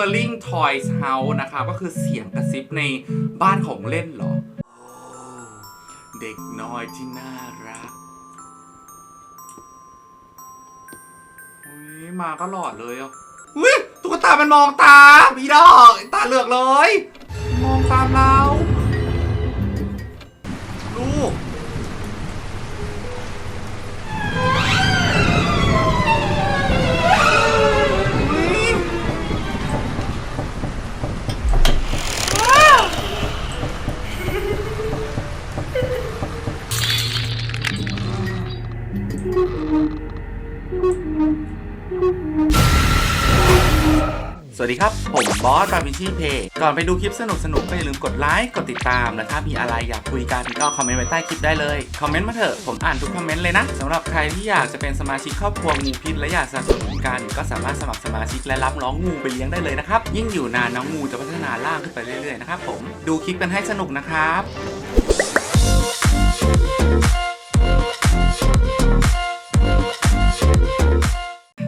Whispering Toys House นะครับก็คือเสียงกระซิบในบ้านของเล่นเหรอ เด็กน้อยที่น่ารักอุ้ยมาก็หลอดเลยอะอุ้ยตุ๊กตามันมองตามอีดอกตาเหลือกเลย มองตามเรา ลูก วัสดีครับ ผมบอสบาวินชีเพย์ก่อนไปดูคลิปสนุกๆก็อย่าลืมกดไลค์กดติดตาม และถ้ามีอะไรอยากคุยกันก็คอมเมนต์ไว้ใต้คลิปได้เลย คอมเมนต์มาเถอะ ผมอ่านทุกคอมเมนต์เลยนะสำหรับใครที่อยากจะเป็นสมาชิกครอบครัวงูพิษและอยากสนับสนุนกันก็สามารถสมัครสมาชิกและรับน้องงูไปเลี้ยงได้เลยนะครับ ยิ่งอยู่นานน้องงูจะพัฒนาร่างขึ้นไปเรื่อยๆนะครับผมดูคลิปกันให้สนุกนะครับ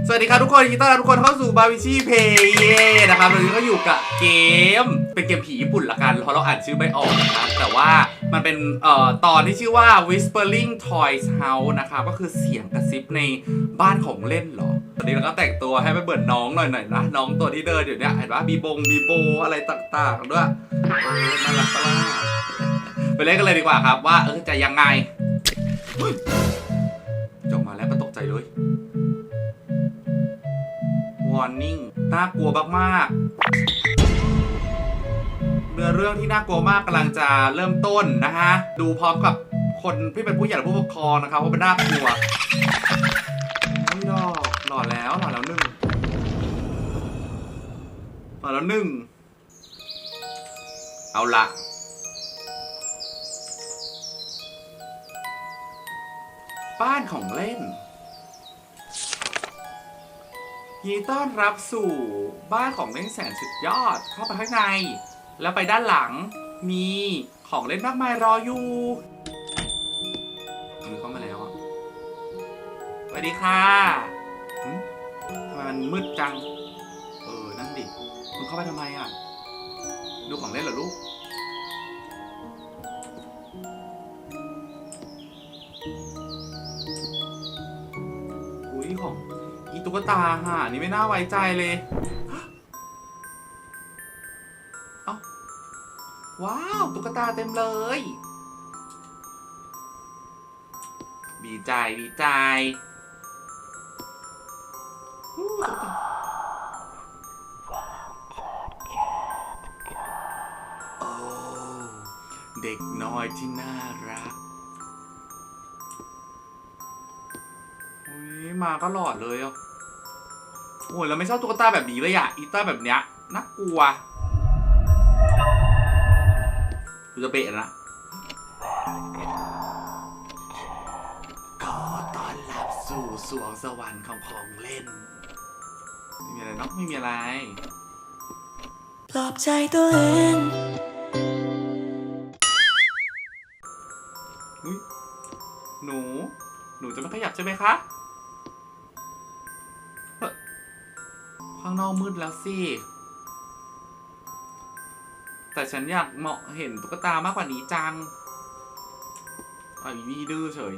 สวัสดีครับทุกคนยินดีต้อนรับทุกคนเข้าสู่บาวิชี่เพย์เย่นะครับวันนี้ก็อยู่กับเกม เป็นเกมผีญี่ปุ่นละกันเพราะเราอ่านชื่อไม่ออกนะครับแต่ว่ามันเป็นเอ่อตอนที่ชื่อว่า Whispering Toys House นะครับก็คือเสียงกระซิบในบ้านของเล่นเหรอตอนนี้เราก็แต่งตัวให้ไม่เบิดน้องหน่อยๆนะน้องตัวที่เดินอยู่เนี่ยเห็นว่ามีบงมีโบอะไรต่างๆด้วยเออน่ารักปะล่ะไปเล่นกันเลยดีกว่าครับว่าเออจะยังไงจบมาแล้วก็ตกใจเลย Warning น่ากลัวมากๆเนื้อเรื่องที่น่ากลัวมากกำลังจะเริ่มต้นนะฮะ ดูพร้อมกับคนที่เป็นผู้ใหญ่และผู้ปกครองนะครับว่าเป็นน่ากลัวไม่ดอกหล่อแล้วหล่อแล้วหนึ่งหล่อแล้วหนึ่งเอาละบ้านของเล่น ยินดีต้อนรับสู่บ้านของเล่นแสนสุดยอด เข้าไปข้างใน แล้วไปด้านหลังมีของเล่นมากมายรออยู่มือเข้ามาแล้วอะสวัสดีค่ะทำไมมันมืดจัง เออ นั่นดิมึงเข้าไปทำไมอะ ดูของเล่นเหรอลูก ตุ๊กตาห่านี่ไม่น่าไว้ใจเลย เอ้า ว้าว ตุ๊กตาเต็มเลย ดีใจดีใจโอ้เด็กน้อยที่น่ารักมาก็หลอดเลยอะ โอ้ยเราไม่ชอบตุ๊กตาแบบนี้เลยอะอีตาแบบเนี้ยน่ากลัวดูจะเบะนะขอต้อนรับสู่สวงสวรรค์ของของเล่น ไม่มีอะไรเนาะไม่มีอะไร ปลอบใจตัวเองอุ้ยหนู หนูจะไม่ขยับใช่ไหมคะางนอกมืดแล้วสิ แต่ฉันอยากเหมาะเห็นตุ๊กตามากกว่านี้จังอะอีนี่ดื้อเฉย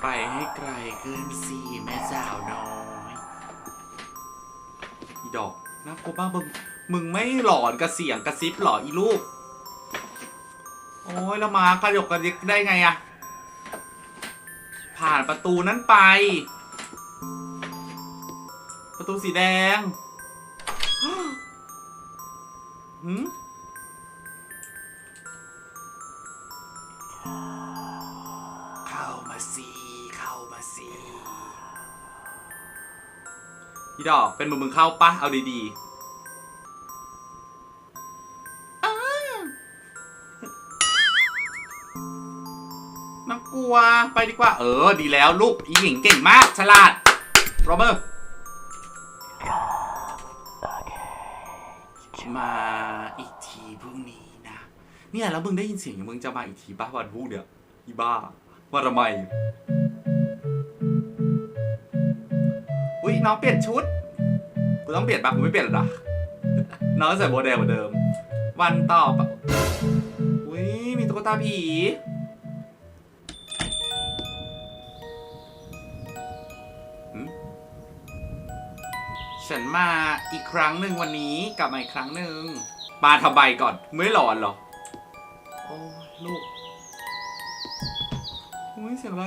ไปให้ไกลขึ้นสิแม่สาวน้อยอีดอกน่ากลัวมากมึงมึงไม่หลอนกับเสียงกระซิบหรออีลูก โอ้ยแล้วมากระยกกระดิกได้ไงอะ ผ่านประตูนั้นไป ประตูสีแดงหืมเข้ามาสิเข้ามาสิอีดอกเป็นมึงมึงเข้าปะเอาดีๆ น่า ไปดีกว่า เออ ดีแล้วลูกอีหญิงเก่งมาก ฉลาดโรเบอร์มาอีกทีพรุ่งนี้นะ เนี่ยแล้วมึงได้ยินเสียงอย่างมึงจะมาอีกทีป่ะวันพรุ่งเนี่ยอีบ้าว่าทำไมอุ้ยน้องเปลี่ยนชุดกูต้องเปลี่ยนปะกูไม่เปลี่ยนหรอน้องใส่โมเดลเหมือนเดิม วันต่อไปอุ้ยมีตุ๊กตาผี ฉันมาอีกครั้งหนึ่งวันนี้กลับมาอีกครั้งหนึ่งมาทำไมก่อนไม่หลอนเหรอ โอ้ยลูกอุ้ยเสียงอะไร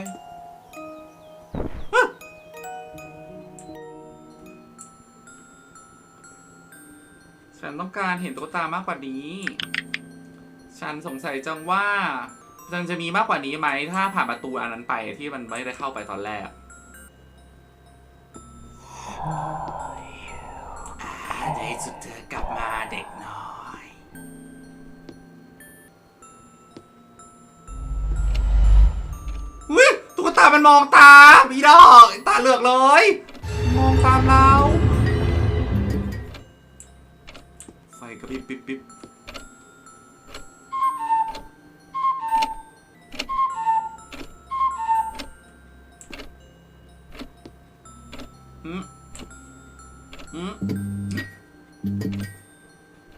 ฉันต้องการเห็นตุ๊กตามากกว่านี้ ฉันสงสัยจังว่าจังจะมีมากกว่านี้ไหม ถ้าผ่านประตูอันนั้นไปที่มันไม่ได้เข้าไปตอนแรก มองตามีดอกตาเหลือกเลย มองตามเราไฟกระพริบปิ๊บปิ๊บ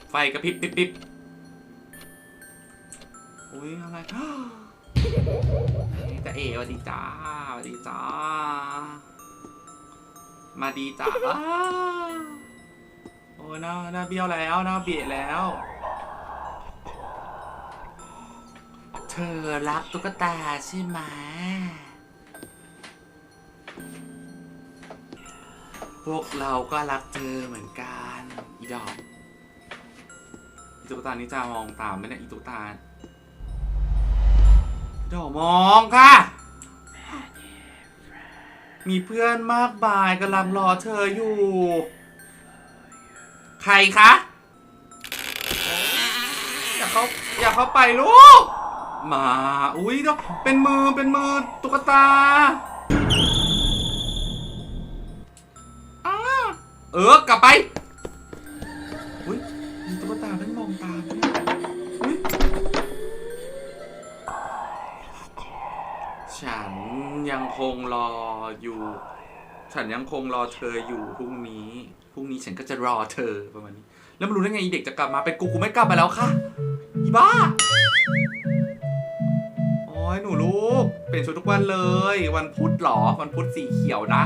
ไฟกระพริบปิ๊บปิ๊บ ดีจ้า มาดีจ้าโอ้ยหน้าหน้าเบี้ยวแล้วหน้าเบียดแล้ว เธอรักตุ๊กตาใช่ไหมพวกเราก็รักเธอเหมือนกันอีดอกอีตุ๊กตานี่จะมองตามไหมเนี่ได้อีตุ๊กตาดี๋ยวมองค่ะ มีเพื่อนมากมายกำลังรอเธออยู่ ใครคะ อย่าเขาอย่าเขาไปลูก มา อุ้ยเดี๋ยวเป็นมือ เป็นมือ ตุ๊กตาอ้าเออ กลับไป อุ้ยมีตุ๊กตาเป็นมองตามเนี่ยอุ้ยฉัน ยังคงรออยู่ ฉันยังคงรอเธออยู่พรุ่งนี้พรุ่งนี้ฉันก็จะรอเธอประมาณนี้ แล้วมันรู้ได้ไงอีเด็กจะกลับมาเป็นกูกูไม่กลับมาแล้วค่ะอีบ้าโอ้ยหนูลูกเปลี่ยนชุดทุกวันเลย วันพุธหรอวันพุธสีเขียวนะ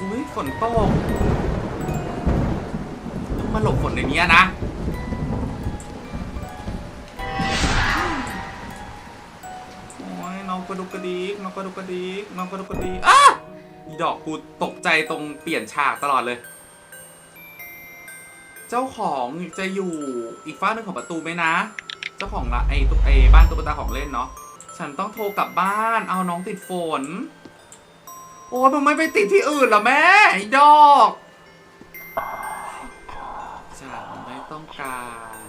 อุ้ยฝนตก มาหลบฝนในนี้นะ โอ้ยน้องกระดุกกระดิกน้องกระดุกกระดิกน้องกระดุกกระดิกอ้าอีดอกกูตกใจตรงเปลี่ยนฉากตลอดเลย เจ้าของจะอยู่อีกฝ้าหนึ่งของประตูไหมนะ เจ้าของละไอ้ตุ๊กไอ้บ้านตุ๊กตาของเล่นเนาะ ฉันต้องโทรกลับบ้าน เอาน้องติดฝน โอ้ยมึงไม่ไปติดที่อื่นหรอแม่ไอ้ดอก การ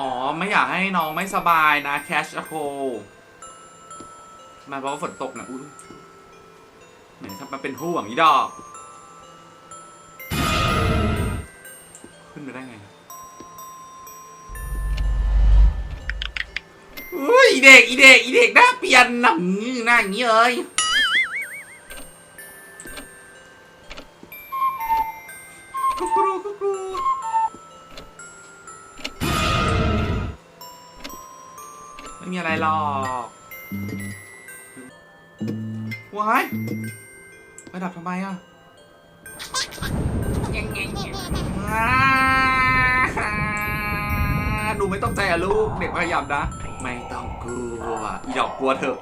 อ๋อ ไม่อยากให้น้องไม่สบายนะ แคชโคมาเพราะว่าฝนตกนะอุ้ยเหมือนทำมาเป็นห่วงอีดอก ขึ้นไปได้ไงอุ้ยเด็กอีเด็กอีเด็กหน้าเปลี่ยนหน้างี้หน้าอย่างนี้เลย กุกรูกุกรูไม่มีอะไรหรอกว้ายไปดับทำไมอะอ่าหนูไม่ต้องใจอะลูก เด็กพยายามนะ ไม่ต้องกลัวอีดอกกลัวเถอะ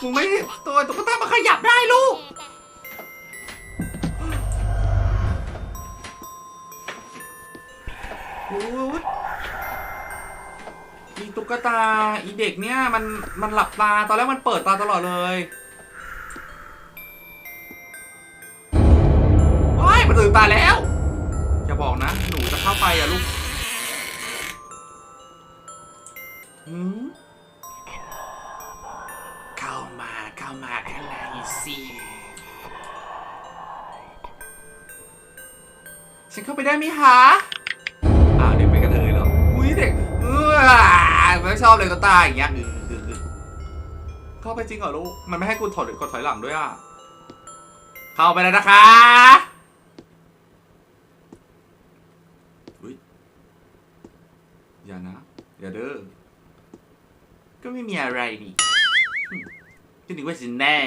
มึงไม่ตัวตุ๊กตามันขยับได้ลูก กตาอีเด็กเนี่ยมันมันหลับตาตอนแรกมันเปิดตาตลอดเลยว้ายมันตื่นตาแล้วอย่าบอกนะ หนูจะเข้าไปอะลูกหืมเข้ามาเข้ามาข้างในสิฉันเข้าไปได้ไหมคะอ้าวเด็กเป็นกระเทยเหรออุ้ยเด็กเออ ไม่ชอบเลยก็ตายอย่างเงี้ยอืออืออือเข้าไปจริงเหรอลูก มันไม่ให้กูถอดกดถอยหลังด้วยอะ เข้าไปแล้วนะคะอุ้ยอย่านะ อย่าเด้อ ก็ไม่มีอะไรนี่ก็นึกว่าฉันแน่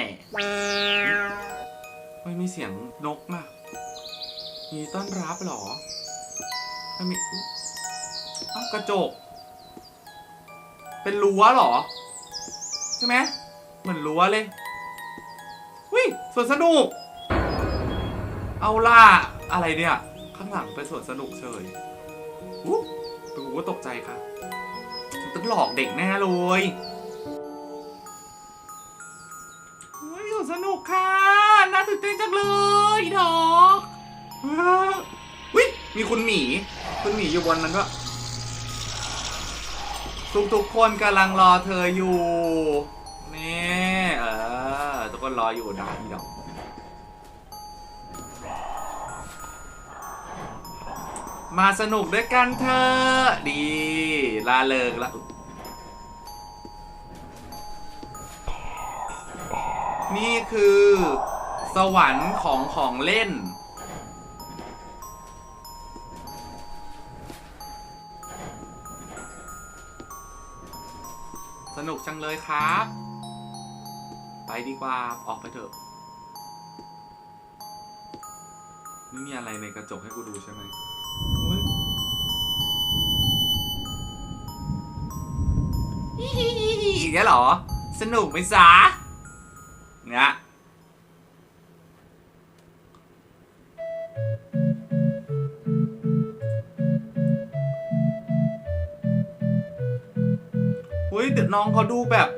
ไม่มีเสียงนกนะมีต้อนรับหรอมันมีอ้าวกระจก เป็นรั้วเหรอ ใช่ไหมเหมือนรั้วเลยวิสวนสนุก เอาล่ะอะไรเนี่ย ข้างหลังเป็นสวนสนุกเฉยอู้ตูก็ตกใจค่ะต้องหลอกเด็กแน่เลยเฮ้ยสวนสนุกค่ะ น่าตื่นเต้นจังเลยดอกวิมีคุณหมี คุณหมีอยู่บนนั้นก็ ทุกๆคนกำลังรอเธออยู่นี่เออทุกคนรออยู่นะพี่ดอกมาสนุกด้วยกันเถอะดีลาเลิกละนี่คือ สวรรค์ของของเล่น สนุกจังเลยครับ ไปดีกว่า ออกไปเถอะ ไม่มีอะไรในกระจกให้กูดูใช่ไหมโอ๊ยอีกแล้วเหรอ สนุกไหมจ๊ะ น้องเขาดูแบบ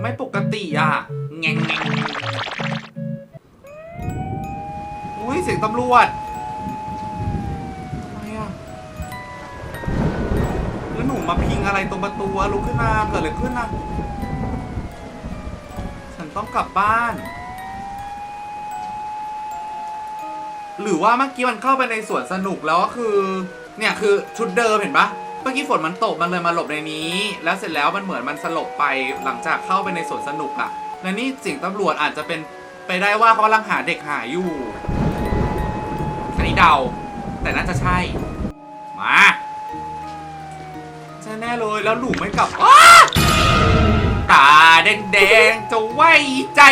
ไม่ปกติอะแงงแงอุ้ยเสียงตำรวจทำไมอะแล้วหนูมาพิงอะไรตรงประตูอะลุกขึ้นมาเกิดอะไรขึ้นอะฉันต้องกลับบ้าน หรือว่าเมื่อกี้มันเข้าไปในสวนสนุกแล้วก็คือ เนี่ยคือชุดเดิมเห็นปะ มื่อกี้ฝนมันตกมันเลยมาหลบในนี้ แล้วเสร็จแล้วมันเหมือนมันสลบไปหลังจากเข้าไปในสวนสนุกอะและนี่สิ่งตำรวจอาจจะเป็นไปได้ว่าเขากำลังหาเด็กหายอยู่อันนี้เดา แต่น่าจะใช่ มาใช่แน่เลยแล้วหนูไม่กลับตาแดงๆจะไว้ใจ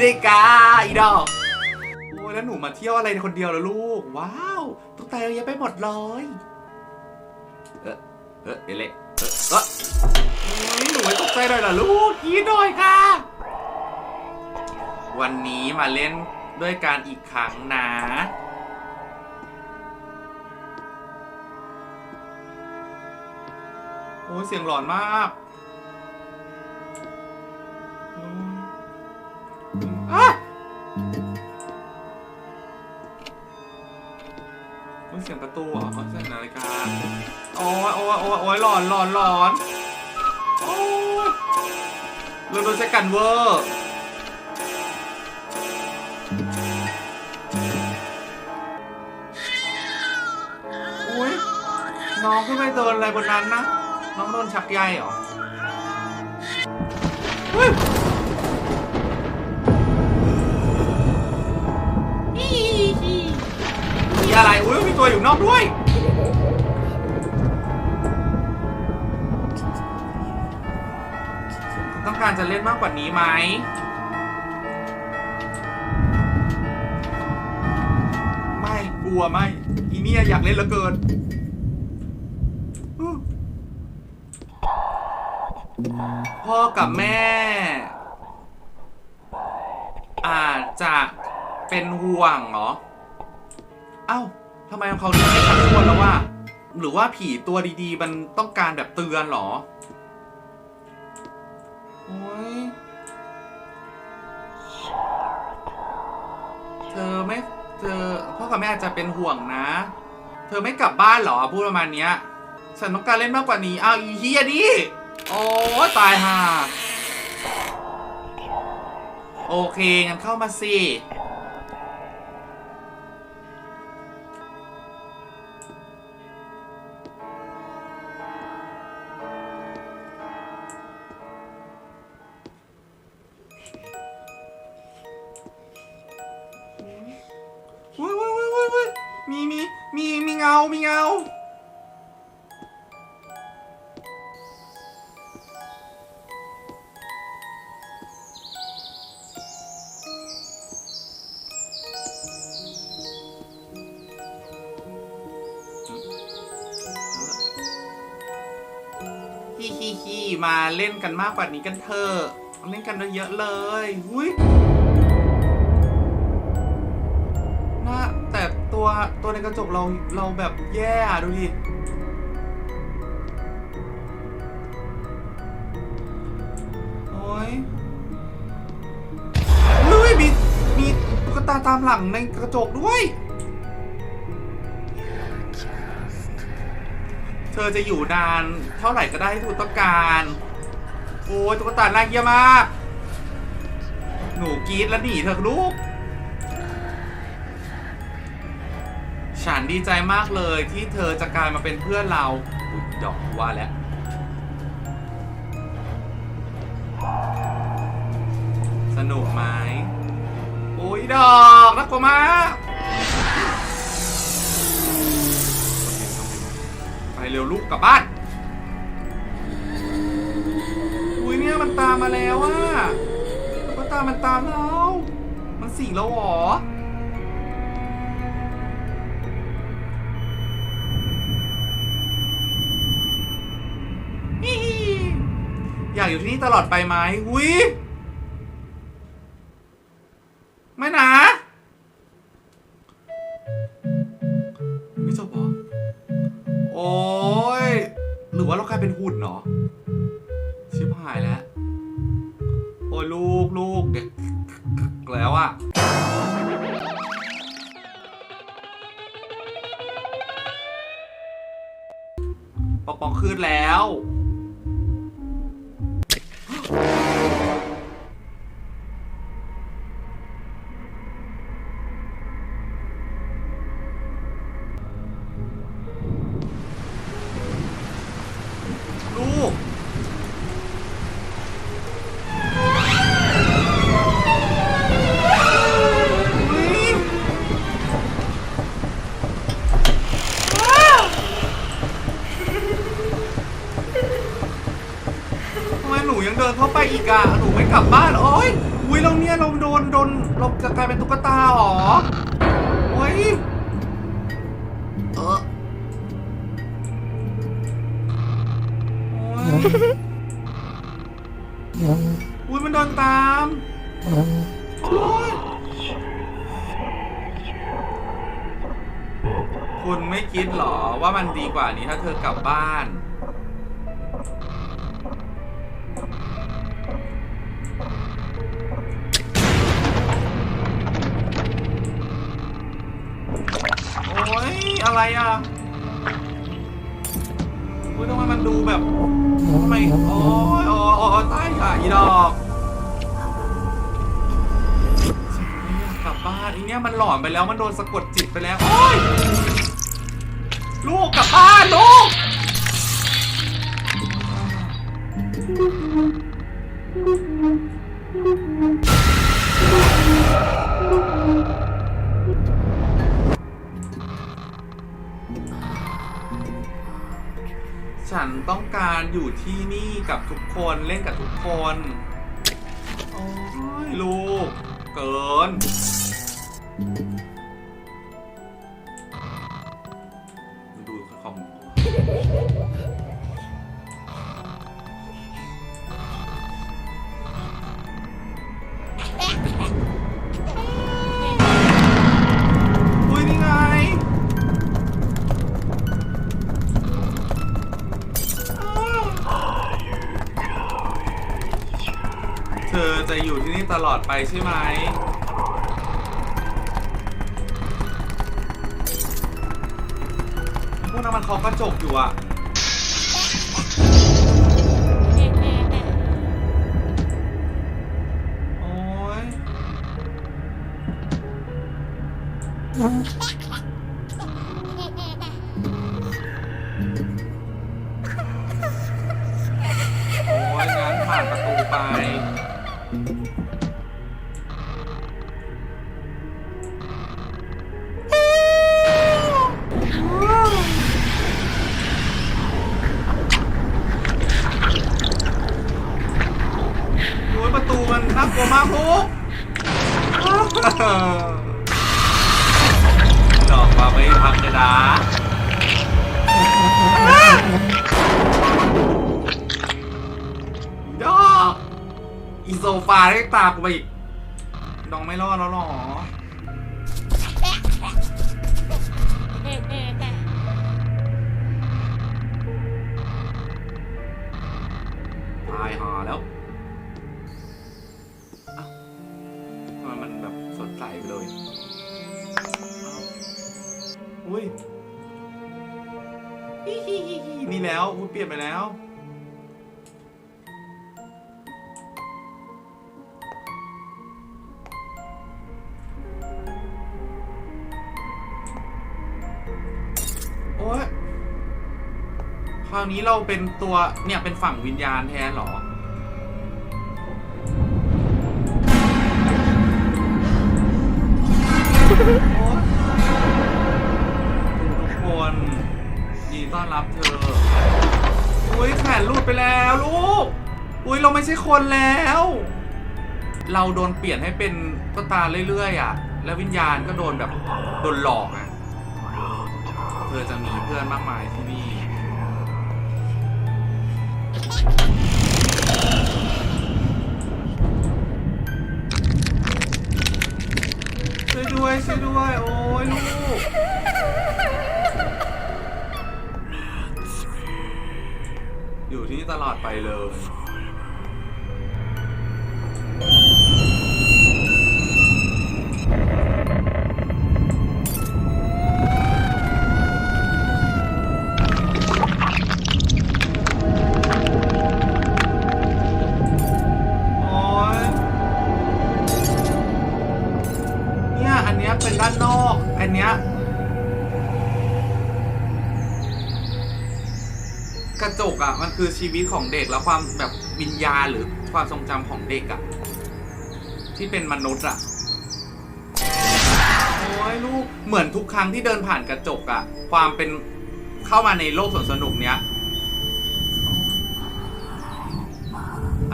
ได้กาอีดอกโอ้ยแล้วหนูมาเที่ยวอะไรคนเดียวแล้วลูก ว้าวตุ๊กตาเยอะไปหมดเลย เออเอเละเออเออโอ้ยหนูไม่ตกใจเลยเหรอลูกยีดหน่อยค่ะ วันนี้มาเล่นด้วยกันอีกครั้งนะ โอ้ยเสียงหลอนมากียงประตูเหรอเขาเสียงนาฬิกาโอ้ยโอ้ยโอ้ยโอ้ยหลอนหลอนหลอนโอ้ยเราโดนใช้กันเวอร์โอ้ยน้องขึ้นไปเดินอะไรบนนั้นนะ น้องโดนชักใยเหรอ ตัวอยู่นอกด้วย ต้องการจะเล่นมากกว่านี้ไหมไม่กลัวไม่อีเนี่ยอยากเล่นเหลือเกินพ่อกับแม่ อาจจะเป็นห่วงเหรอ เอ้า ทำไมเขาเรียกให้ชักชวนแล้วว่า หรือว่าผีตัวดีๆ มันต้องการแบบเตือนเหรอ โอ๊ยเธอไม่เธอพ่อกับแม่อาจจะเป็นห่วงนะ เธอไม่กลับบ้านเหรอพูดประมาณเนี้ยฉันต้องการเล่นมากกว่านี้อ้าวอีเฮียดิโอ้ยตายห่าโอเคงั้นเข้ามาสิ มากกว่านี้กันเถอะเล่นกันเยอะๆเลยหุยน่าแต่ตัวตัวในกระจกเราเราแบบแย่ดูดิโอ้ยเฮ้ยมีมีตุ๊กตาตามหลังในกระจกด้วยเธอจะอยู่นานเท่าไหร่ก็ได้ที่คุณต้องการ โอ้ยตุ๊กตาน่าเยี่ยมาก หนูกรีดแล้วหนีเถอะลูก ฉันดีใจมากเลยที่เธอจะกลายมาเป็นเพื่อนเราอุ๊ยดอกว่าแล้วสนุกไหมโอ้ยดอกน่ากลัวมากไปเร็วลูกกลับบ้าน มันตามมาแล้วอะตุ๊กตามันตามเรามันสิงเราเหรออยากอยู่ที่นี่ตลอดไปไหมหุ้ยไม่นะ ปอกปอกขึ้นแล้ว อ้ยอุ้ยมันเดินตามโอ๊ยคุณไม่คิดหรอว่ามันดีกว่านี้ถ้าเธอกลับบ้าน โอ๊ยอะไรอะ มันดูแบบทำไมโอ้ยโอ้ยโอ้ยตายค่ะอีดอกกลับบ้านอีเนี่ยมันหลอนไปแล้วมันโดนสะกดจิตไปแล้วโอ้ยลูกกลับบ้านลูก ต้องการอยู่ที่นี่กับทุกคนเล่นกับทุกคน โอ้ยลูก เกิน เลอดไปใช่ไหมพวกนั้นมันเคาะกระจกอยู่อะ โอ้ยโอีโซฟาได้ตากูไปอีกน้องไม่รอดแล้วหรอตายหาแล้วเอ้าทำไมมันแบบสดใสไปเลยอุ้ยนี่แล้วอุ้ยเปลี่ยนไปแล้ว นี้เราเป็นตัวเนี่ยเป็นฝั่งวิญญาณแทนเหรอ ทุกคนดีต้อนรับเธอ อุ้ยแขนลุดไปแล้วลูก อุ้ยเราไม่ใช่คนแล้ว เราโดนเปลี่ยนให้เป็นตุ๊กตาเรื่อยๆอะ แล้ววิญญาณก็โดนแบบโดนหลอกอะ เธอจะมีเพื่อนมากมายที่นี่ ช่วยด้วยช่วยด้วย โอ้ยลูก อยู่ที่นี่ตลอดไปเลย คือชีวิตของเด็กแล้วความแบบวิญญาณหรือความทรงจำของเด็กอะที่เป็นมนุษย์อะโอ้ยลูกเหมือนทุกครั้งที่เดินผ่านกระจกอะ่ะความเป็นเข้ามาในโลกสวนสนุกเนี้ย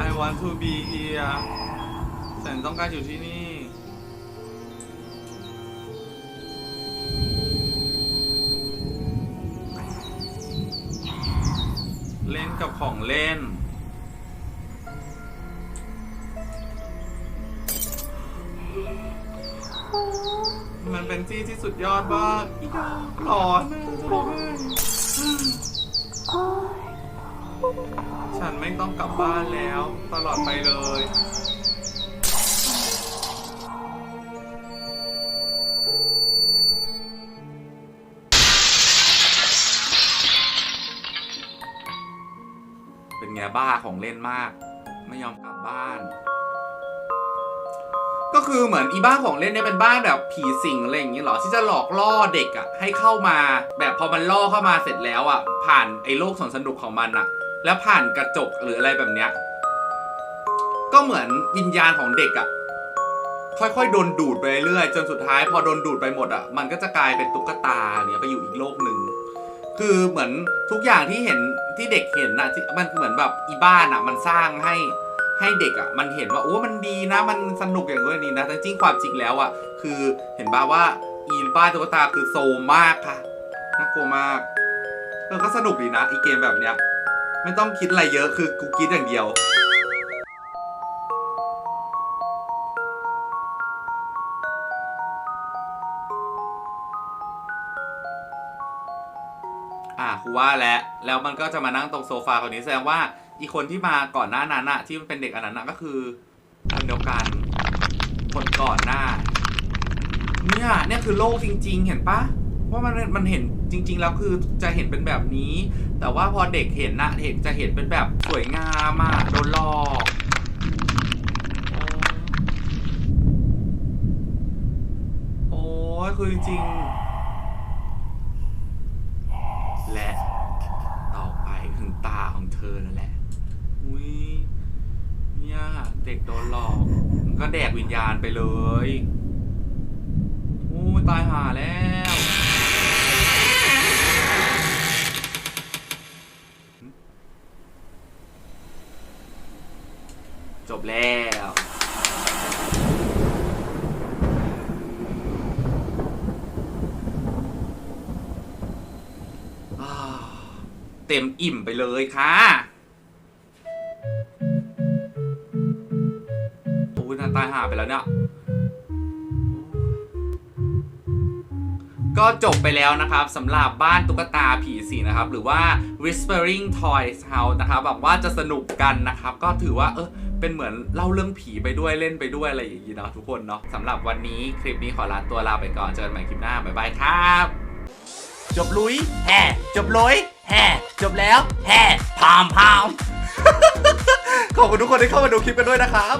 I want to be here ฉันต้องการอยู่ที่นี่ กับของเล่น มันเป็นที่ที่สุดยอดมากอีดาวหลอนนะจะร้องไห้ฉันไม่ต้องกลับบ้านแล้ว ตลอดไปเลย บ้าของเล่นมาก ไม่ยอมกลับบ้าน ก็คือเหมือนอีบ้านของเล่นเนี่ยเป็นบ้านแบบผีสิงอะไรอย่างงี้เหรอที่จะหลอกล่อเด็กอะ่ะให้เข้ามา แบบพอมันล่อเข้ามาเสร็จแล้วอะ่ะ ผ่านไอ้โลกสนสนุกของมันอะ่ะ แล้วผ่านกระจกหรืออะไรแบบเนี้ยก็เหมือนวิญญาณของเด็กอะ่ะค่อยๆ โดนดูดไปเรื่อยจนสุดท้ายพอโดนดูดไปหมดอะ่ะมันก็จะกลายเป็นตุ๊กตาเนี่ยไปอยู่อีกโลกหนึ่งคือเหมือนทุกอย่างที่เห็น ที่เด็กเห็นนะที่มันเหมือนแบบอีบ้านอะ มันสร้างให้ให้เด็กอะมันเห็นว่าโอ้มันดีนะ มันสนุกอย่างนู้นอย่างนี้นะแต่จริงความจริงแล้วอะคือเห็นบ้าว่าอีบ้านตุ๊กตาคือโซมมากค่ะน่ากลัวมากเออก็สนุกดีนะอีเกมแบบเนี้ยไม่ต้องคิดอะไรเยอะคือกูคิดอย่างเดียว ว่าแล้วแล้วมันก็จะมานั่งตรงโซฟาคนนี้แสดงว่าอีกคนที่มาก่อนหน้านั้นอะที่มันเป็นเด็กอันนั้นอะก็คือคนเดียวกันคนก่อนหน้า เนี่ยเนี่ยคือโลกจริง ๆ เห็นปะว่ามันมันเห็นจริง ๆ แล้วคือจะเห็นเป็นแบบนี้ แต่ว่าพอเด็กเห็นนะเห็นจะเห็นเป็นแบบสวยงามอะโดนหลอกโอ้ยคือจริง เด็กโดนหลอกมันก็แดกวิญญาณไปเลยโอ้ตายห่าแล้วจบแล้วเต็มอิ่มไปเลยค่ะ ไปแล้วเนี่ย ก็จบไปแล้วนะครับสำหรับบ้านตุ๊กตาผีสิงนะครับ หรือว่า Whispering Toys House นะครับแบบว่าจะสนุกกันนะครับ ก็ถือว่าเออเป็นเหมือนเล่าเรื่องผีไปด้วยเล่นไปด้วยอะไรอย่างนี้เนาะทุกคนเนาะสำหรับวันนี้คลิปนี้ขอลาตัวลาไปก่อนเจอกันใหม่คลิปหน้าบ๊ายบายครับ จบลุยแห่จบลุยแห่จบแล้วแห่พามพามขอบคุณทุกคนที่เข้ามาดูคลิปกันด้วยนะครับ